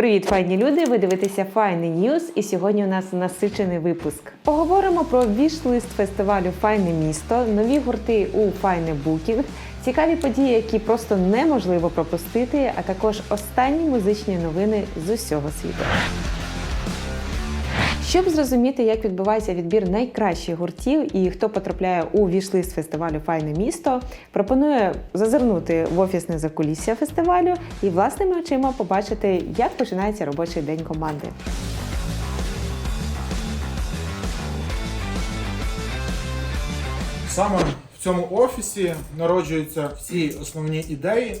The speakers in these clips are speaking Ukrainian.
Привіт, файні люди! Ви дивитеся Файний Ньюз, і сьогодні у нас насичений випуск. Поговоримо про віш-лист фестивалю Файне місто, нові гурти у Файне Букінг, цікаві події, які просто неможливо пропустити, а також останні музичні новини з усього світу. Щоб зрозуміти, як відбувається відбір найкращих гуртів і хто потрапляє у вішлист фестивалю Файне місто, пропоную зазирнути в офісне закулісся фестивалю і власними очима побачити, як починається робочий день команди. Саме в цьому офісі народжуються всі основні ідеї.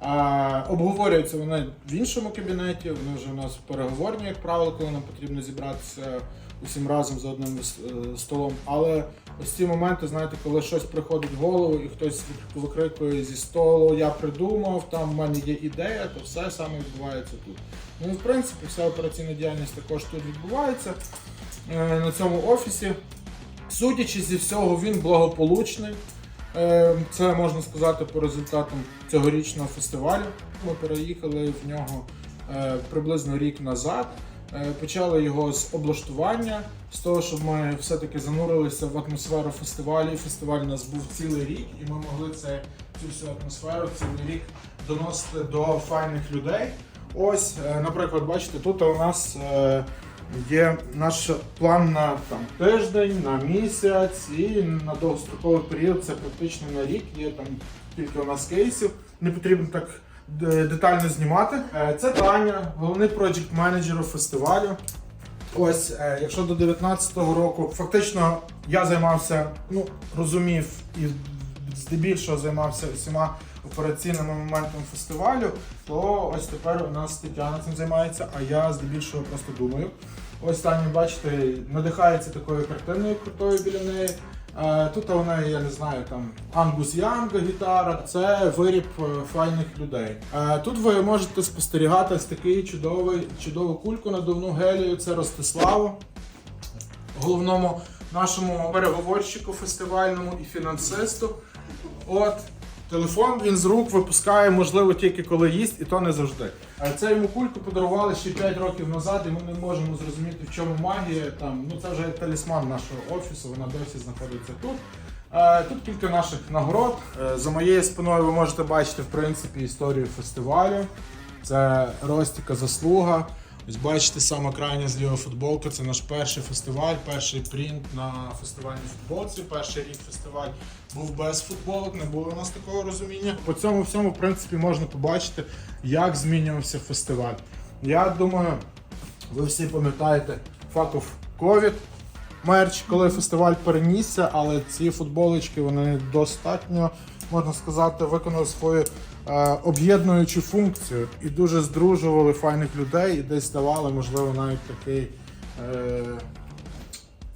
А, обговорюються вони в іншому кабінеті. Вони вже у нас переговорні, як правило, коли нам потрібно зібратися усім разом за одним е, столом. Але ось ці моменти, знаєте, коли щось приходить в голову і хтось викрикує зі столу, я придумав, там в мене є ідея, то все саме відбувається тут. Ну і в принципі вся операційна діяльність також тут відбувається е, на цьому офісі. Судячи зі всього, він благополучний. Е, Це можна сказати по результатам цьогорічного фестивалю. Ми переїхали в нього е, приблизно рік назад. Е, Почали його з облаштування, з того, щоб ми все-таки занурилися в атмосферу фестивалю. Фестиваль у нас був цілий рік, і ми могли це, цю всю атмосферу цілий рік доносити до файних людей. Ось, наприклад, бачите, тут у нас є наш план на там, тиждень, на місяць і на довгостроковий період це практично на рік. Є там кілька у нас кейсів. Не потрібно так е, детально знімати. Е, Це Таня, головний проєкт менеджер фестивалю. Ось, е, якщо до 19-го року фактично я займався, ну розумів і здебільшого займався всіма операційними моментами фестивалю, то ось тепер у нас Тетяна цим займається, а я здебільшого просто думаю. Ось Таня, бачите, надихається такою картиною крутою біля неї. Е, Тут неї, я не знаю, там Ангус Янга гітара, це виріб е, файних людей. Е, Тут ви можете спостерігати ось такий чудовий, чудову кульку надувну гелію, це Ростиславу, головному нашому переговорщику фестивальному і фінансисту. От. Телефон він з рук випускає, можливо, тільки коли їсть, і то не завжди. Е, Це йому кульку подарували ще 5 років назад, і ми не можемо зрозуміти, в чому магія. Там, ну це вже талісман нашого офісу, вона досі знаходиться тут. Тут кілька наших нагород. Е, За моєю спиною ви можете бачити в принципі історію фестивалю. Це Ростіка заслуга. Ось бачите, саме крайня зліва футболка. Це наш перший фестиваль, перший принт на фестивальній футболці. Перший рік фестиваль був без футболок, не було у нас такого розуміння. По цьому всьому, в принципі, можна побачити, як змінювався фестиваль. Я думаю, ви всі пам'ятаєте of COVID мерч, коли фестиваль перенісся, але ці футболочки вони достатньо, можна сказати, виконали свою е, об'єднуючу функцію і дуже здружували файних людей і десь давали, можливо, навіть такий. Е,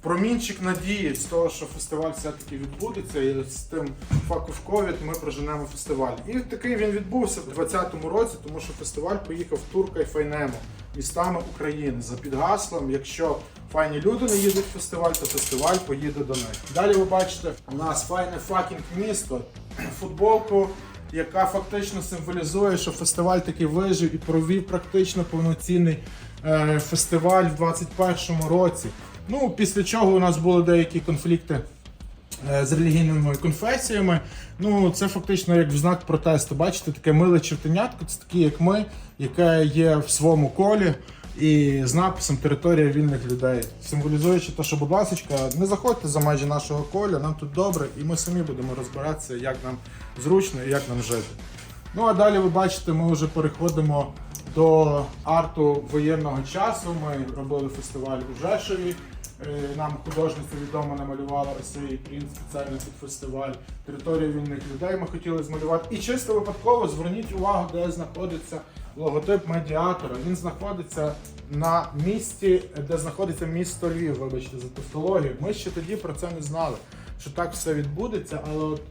Промінчик надії з того, що фестиваль все-таки відбудеться, і з тим of COVID ми проженемо фестиваль. І такий він відбувся в 2020 році, тому що фестиваль поїхав в тур Кайфайнемо містами України за підгаслом. Якщо файні люди не їдуть в фестиваль, то фестиваль поїде до них. Далі ви бачите, у нас файне факінг місто, футболку. Яка фактично символізує, що фестиваль таки вижив і провів практично повноцінний е, фестиваль в 2021 році. Ну, після чого у нас були деякі конфлікти е, з релігійними конфесіями. Ну, це фактично як в знак протесту. Бачите, таке миле чертенятко, це такі, як ми, яке є в своєму колі. І з написом територія вільних людей, символізуючи те, що, будь ласка, не заходьте за межі нашого коля, нам тут добре, і ми самі будемо розбиратися, як нам зручно і як нам жити. Ну а далі ви бачите, ми вже переходимо до арту воєнного часу. Ми робили фестиваль у Жешові. Е, Нам художниця відомо намалювала ось цей принт спеціально під фестиваль. Територію вільних людей ми хотіли змалювати. І чисто випадково зверніть увагу, де знаходиться логотип медіатора. Він знаходиться на місці, де знаходиться місто Львів. Вибачте за тавтологію. Ми ще тоді про це не знали, що так все відбудеться, але от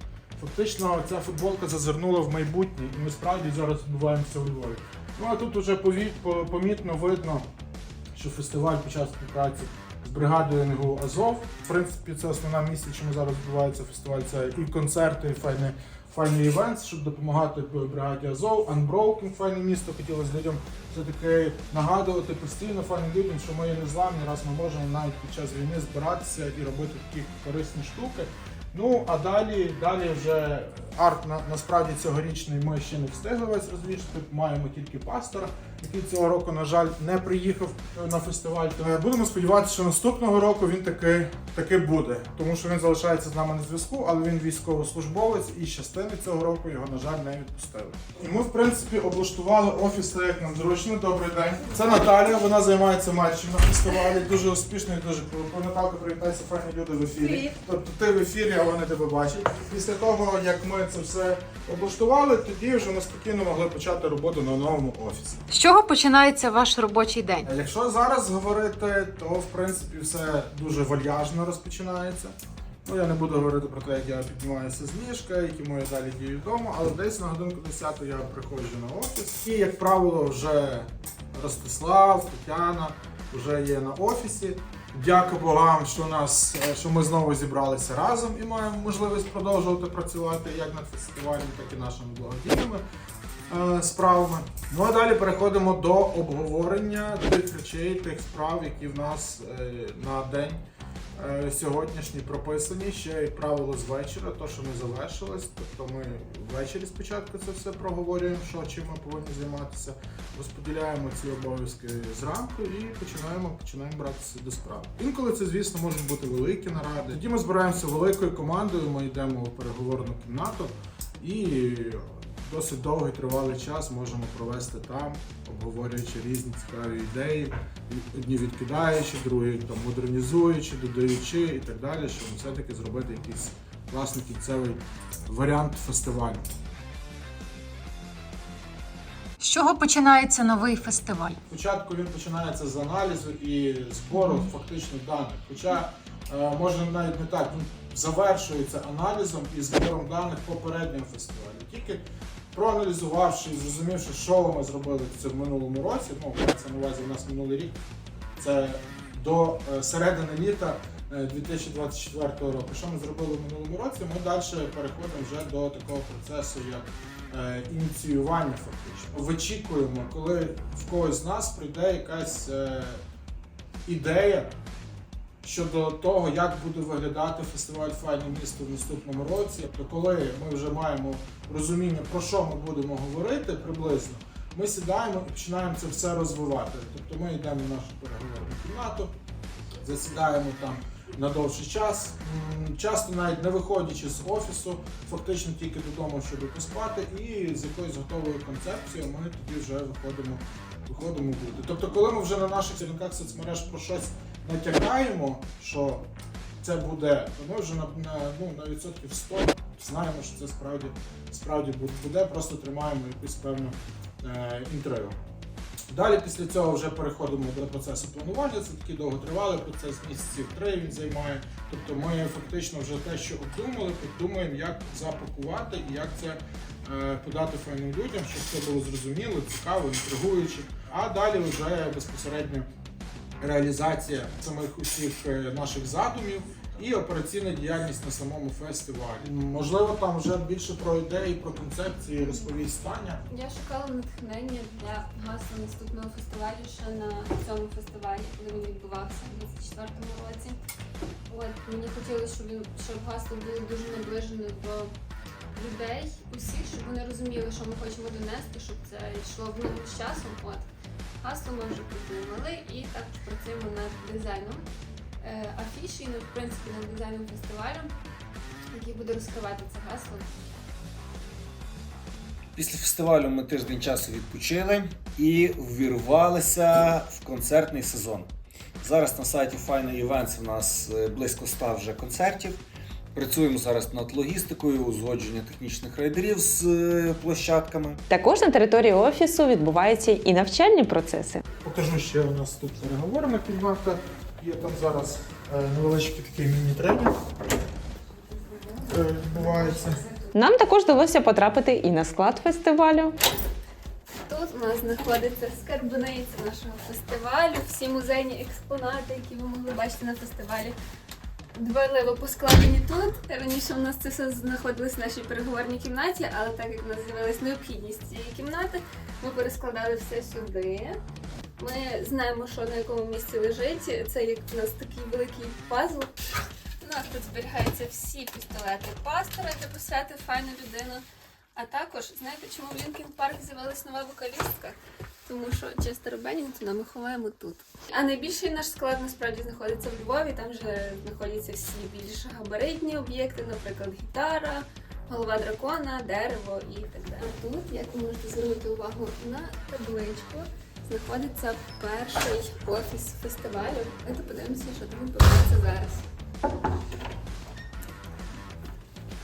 Фактично ця футболка зазирнула в майбутнє, і ми справді зараз відбуваємося у Львові. Ну а тут вже помітно видно, що фестиваль почав співпраці з бригадою НГУ Азов. В принципі, це основна місце, чому зараз відбувається фестиваль. Це і концерти, і файне Файний івент, щоб допомагати бригаді Азов, Unbroken, файне місто. Хотілося людям все-таки нагадувати постійно файним людям, що ми є незламні, раз ми можемо навіть під час війни збиратися і робити такі корисні штуки. Ну а далі, далі вже арт на, насправді цьогорічний ми ще не встигли весь розвішати. Маємо тільки пастора, який цього року, на жаль, не приїхав е, на фестиваль. Будемо сподіватися, що наступного року він таки, таки буде, тому що він залишається з нами на зв'язку, але він військовослужбовець і частини цього року його, на жаль, не відпустили. І ми, в принципі, облаштували офіс так, як нам зручно. Добрий день. Це Наталя, вона займається матчем на фестивалі. Дуже успішно і дуже круто. Наталка, привітайся, файні люди в ефірі. Тобто ти в ефірі, а вони тебе бачать. Після того, як ми це все облаштували, тоді вже ми спокійно могли почати роботу на новому офісі. З чого починається ваш робочий день? Якщо зараз говорити, то в принципі все дуже вальяжно розпочинається. Ну я не буду говорити про те, як я піднімаюся з ліжка, які мої далі дії вдома, але десь на годинку 10 я приходжу на офіс. І, як правило, вже Ростислав, Тетяна вже є на офісі. Дяка Богам, що нас е, що ми знову зібралися разом і маємо можливість продовжувати працювати як над фестивалем, так і нашими благодійними е, справами. Ну а далі переходимо до обговорення тих речей, тих справ, які в нас е, на день е, сьогоднішній прописані ще, як правило, з вечора, то що не завершилось. Тобто ми ввечері спочатку це все проговорюємо, що чим ми повинні займатися, розподіляємо ці обов'язки зранку і починаємо, починаємо братися до справ. Інколи це, звісно, можуть бути великі наради. Тоді ми збираємося великою командою, ми йдемо в переговорну кімнату і досить довгий тривалий час можемо провести там, обговорюючи різні цікаві ідеї, одні відкидаючи, другі там модернізуючи, додаючи і так далі, щоб все-таки зробити якийсь класний кінцевий варіант фестивалю. З чого починається новий фестиваль? Спочатку він починається з аналізу і збору фактично даних. Хоча е, може навіть не так, він завершується аналізом і збором даних попереднього фестивалю. Тільки проаналізувавши і зрозумівши, що ми зробили це в минулому році, ну це на увазі у нас минулий рік, це до е, середини літа е, 2024 року. Що ми зробили в минулому році? Ми далі переходимо вже до такого процесу, як е, ініціювання фактично. Вичікуємо, коли в когось з нас прийде якась е, ідея щодо того, як буде виглядати фестиваль Файне місто в наступному році. Тобто, коли ми вже маємо розуміння, про що ми будемо говорити приблизно, ми сідаємо і починаємо це все розвивати. Тобто ми йдемо в нашу переговорну кімнату, засідаємо там на довший час, часто навіть не виходячи з офісу, фактично тільки додому, щоб поспати, і з якоюсь готовою концепцією ми тоді вже виходимо, виходимо бути. Тобто, коли ми вже на наших сторінках соцмереж про щось натякаємо, що це буде, то ми вже на, на, ну, на відсотків 100 знаємо, що це справді, справді буде, просто тримаємо якусь певну е, інтригу. Далі після цього вже переходимо до процесу планування. Це такий довготривалий процес, місяців три він займає. Тобто ми фактично вже те, що обдумали, подумаємо, як запакувати і як це е, подати файним людям, щоб це було зрозуміло, цікаво, інтригуюче. А далі вже безпосередньо реалізація самих усіх е, наших задумів і операційна діяльність на самому фестивалі. Можливо, там вже більше про ідеї, про концепції розповість Таня. Я шукала натхнення для гасла наступного фестивалю ще на цьому фестивалі, коли він відбувався у 24-му році. От мені хотілося, щоб він щоб гасло було дуже наближене до людей усіх, щоб вони розуміли, що ми хочемо донести, щоб це йшло в ногу з часом. От гасло ми вже придумали і також працюємо над дизайном е, афіші, ну, в принципі, над дизайном фестивалю, який буде розкривати це гасло. Після фестивалю ми тиждень часу відпочили і ввірвалися в концертний сезон. Зараз на сайті Final Events у нас е, близько 100 вже концертів. Працюємо зараз над логістикою, узгодження технічних райдерів з е, площадками. Також на території офісу відбуваються і навчальні процеси. Покажу ще у нас тут переговорна кімната. Є там зараз е, невеличкий такий міні-тренінг. е, Відбувається. Нам також вдалося потрапити і на склад фестивалю. Тут у нас знаходиться скарбниця нашого фестивалю, всі музейні експонати, які ви могли бачити на фестивалі. Дбайливо поскладені тут. Раніше у нас це все знаходилось в нашій переговорній кімнаті, але так як в нас з'явилась необхідність цієї кімнати, ми перескладали все сюди. Ми знаємо, що на якому місці лежить. Це як у нас такий великий пазл. У нас тут зберігаються всі пістолети пастора, де посвятив файну людину. А також, знаєте, чому в Лінкін Парк з'явилась нова вокалістка? Тому що Честера Беннінгтона ми ховаємо тут. А найбільший наш склад насправді знаходиться в Львові. Там вже знаходяться всі більш габаритні об'єкти, наприклад, гітара, голова дракона, дерево і так далі. А тут, як ви можете звернути увагу на табличку, знаходиться перший офіс фестивалю. Давайте подивимося, що там відбувається зараз.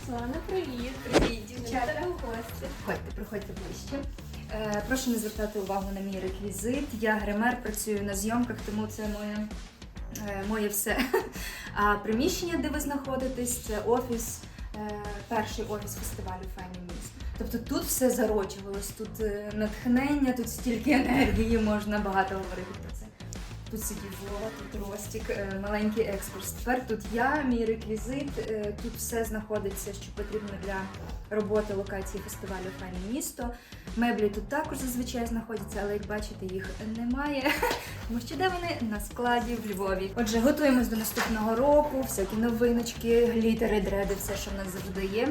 Слана, привіт! Привіт, дівчата, гості. Проходьте, проходьте ближче. Е, прошу не звертати увагу на мій реквізит. Я гример, працюю на зйомках, тому це моє, е, моє все. А приміщення, де ви знаходитесь, це офіс, е, перший офіс фестивалю міст. Тобто тут все зароджувалось, тут натхнення, тут стільки енергії, можна багато говорити про це. Тут сидів Вова, тут Ростік, маленький екскурс. Тепер тут я, мій реквізит, тут все знаходиться, що потрібно для роботи локації фестивалю Файне місто. Меблі тут також зазвичай знаходяться, але як бачите, їх немає. Тому що де вони? На складі в Львові. Отже, готуємось до наступного року, всякі новиночки, глітери, дреди, все, що в нас завжди є.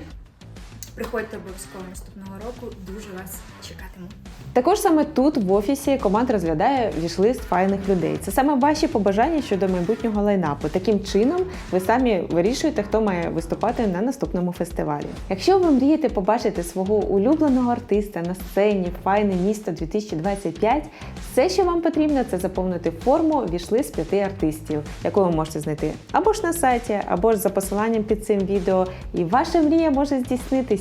Приходьте обов'язково наступного року, дуже вас чекатиму. Також саме тут, в офісі, команда розглядає вішлист файних людей. Це саме ваші побажання щодо майбутнього лайнапу. Таким чином, ви самі вирішуєте, хто має виступати на наступному фестивалі. Якщо ви мрієте побачити свого улюбленого артиста на сцені Файне місто 2025, все, що вам потрібно, це заповнити форму вішлист п'яти артистів, яку ви можете знайти або ж на сайті, або ж за посиланням під цим відео. І ваша мрія може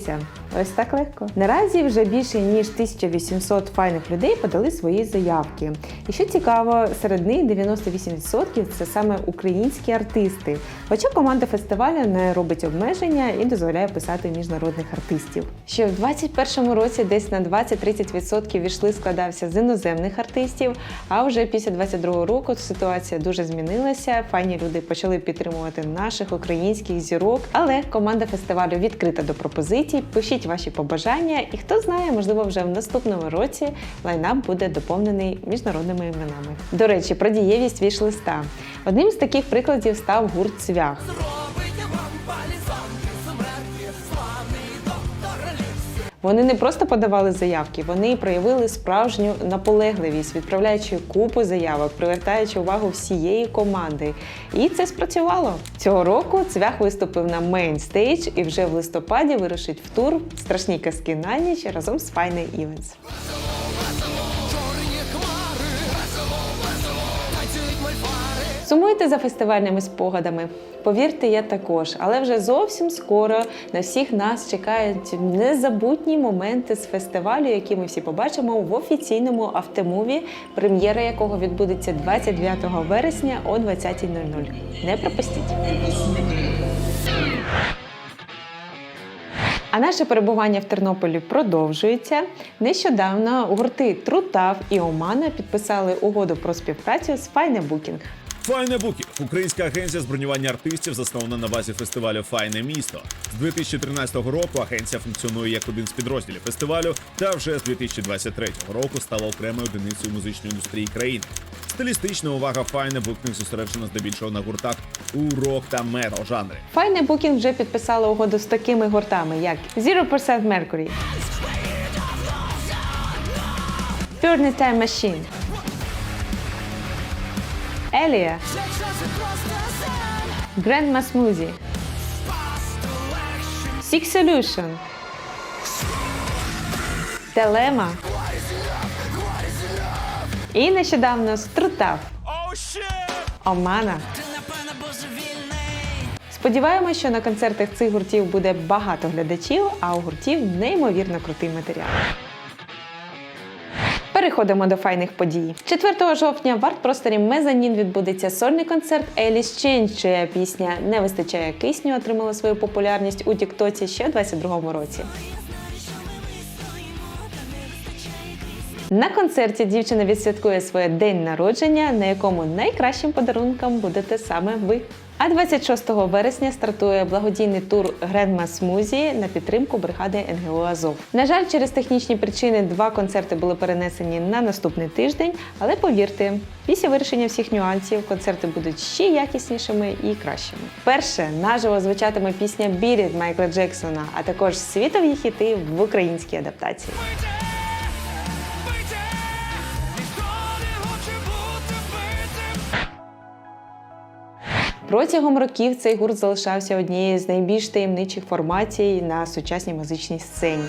здійснитися. Ось так легко. Наразі вже більше ніж 1800 файних людей подали свої заявки. І що цікаво, серед них 98% це саме українські артисти. Хоча команда фестивалю не робить обмеження і дозволяє писати міжнародних артистів. Ще в 2021 році десь на 20-30% війшли складався з іноземних артистів. А вже після 22 року ситуація дуже змінилася. Файні люди почали підтримувати наших українських зірок. Але команда фестивалю відкрита до пропозицій. Пишіть ваші побажання, і хто знає, можливо, вже в наступному році лайнап буде доповнений міжнародними іменами. До речі, про дієвість віш-листа. Одним з таких прикладів став гурт Цвях. Вони не просто подавали заявки, вони проявили справжню наполегливість, відправляючи купу заявок, привертаючи увагу всієї команди. І це спрацювало. Цього року цвях виступив на мейнстейдж і вже в листопаді вирушить в тур страшні казки на ніч разом з Файне Івенс. Сумуєте за фестивальними спогадами? Повірте, я також, але вже зовсім скоро на всіх нас чекають незабутні моменти з фестивалю, які ми всі побачимо в офіційному автомуві, прем'єра якого відбудеться 29 вересня о 20.00. Не пропустіть. А наше перебування в Тернополі продовжується. Нещодавно гурти Трутав і Омана підписали угоду про співпрацю з Файне Букінг. Файне Букінг – українська агенція з бронювання артистів, заснована на базі фестивалю Файне місто. З 2013 року агенція функціонує як один з підрозділів фестивалю, та вже з 2023 року стала окремою одиницею музичної індустрії країни. Стилістична увага Файне Букінг зосереджена здебільшого на гуртах у рок та метал жанрі. Файне Букінг вже підписала угоду з такими гуртами, як Zero Percent Mercury, Purely Time Machine, Елія, Grandma Smoothie, Six Solution, Телема і нещодавно Струтав. Омана. Сподіваємось, що на концертах цих гуртів буде багато глядачів, а у гуртів неймовірно крутий матеріал. Переходимо до файних подій. 4 жовтня в арт-просторі Мезанін відбудеться сольний концерт Еліс Ченч, чия пісня Не вистачає кисню отримала свою популярність у Тіктоці ще у 22 році. На концерті дівчина відсвяткує своє день народження, на якому найкращим подарунком будете саме ви. А 26 вересня стартує благодійний тур Гренма Смузі на підтримку бригади НГО Азов. На жаль, через технічні причини два концерти були перенесені на наступний тиждень, але повірте, після вирішення всіх нюансів концерти будуть ще якіснішими і кращими. Перше наживо звучатиме пісня «Beat It» Майкла Джексона, а також світові хіти в українській адаптації. Протягом років цей гурт залишався однією з найбільш таємничих формацій на сучасній музичній сцені.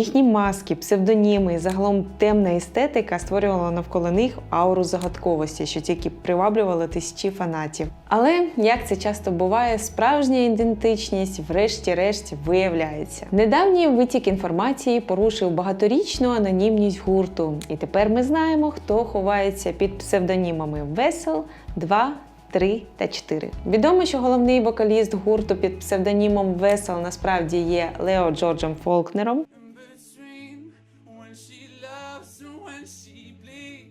Їхні маски, псевдоніми і загалом темна естетика створювала навколо них ауру загадковості, що тільки приваблювала тисячі фанатів. Але як це часто буває, справжня ідентичність, врешті-решт, виявляється. Недавній витік інформації порушив багаторічну анонімність гурту, і тепер ми знаємо, хто ховається під псевдонімами Весел 2. 3 та 4. Відомо, що головний вокаліст гурту під псевдонімом Весел насправді є Лео Джорджем Фолкнером.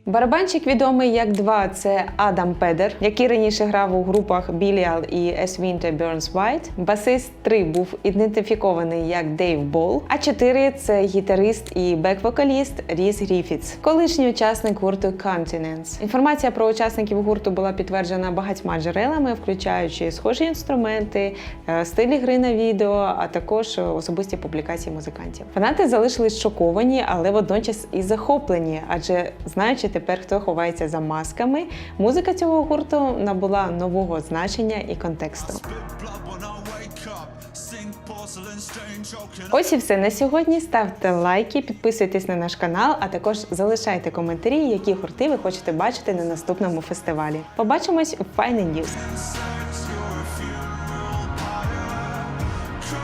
Барабанщик відомий як два це Адам Педер, який раніше грав у групах Біліал і As Winter Burns White. Басист 3 був ідентифікований як Дейв Бол, а 4 це гітарист і бек-вокаліст Ріс Гріфітс, колишній учасник гурту Continents. Інформація про учасників гурту була підтверджена багатьма джерелами, включаючи схожі інструменти, е, стилі гри на відео, а також особисті публікації музикантів. Фанати залишились шоковані, але водночас і захоплені, адже знаючи тепер, хто ховається за масками, музика цього гурту набула нового значення і контексту. Ось і все на сьогодні. Ставте лайки, підписуйтесь на наш канал, а також залишайте коментарі, які гурти ви хочете бачити на наступному фестивалі. Побачимось у Файне News!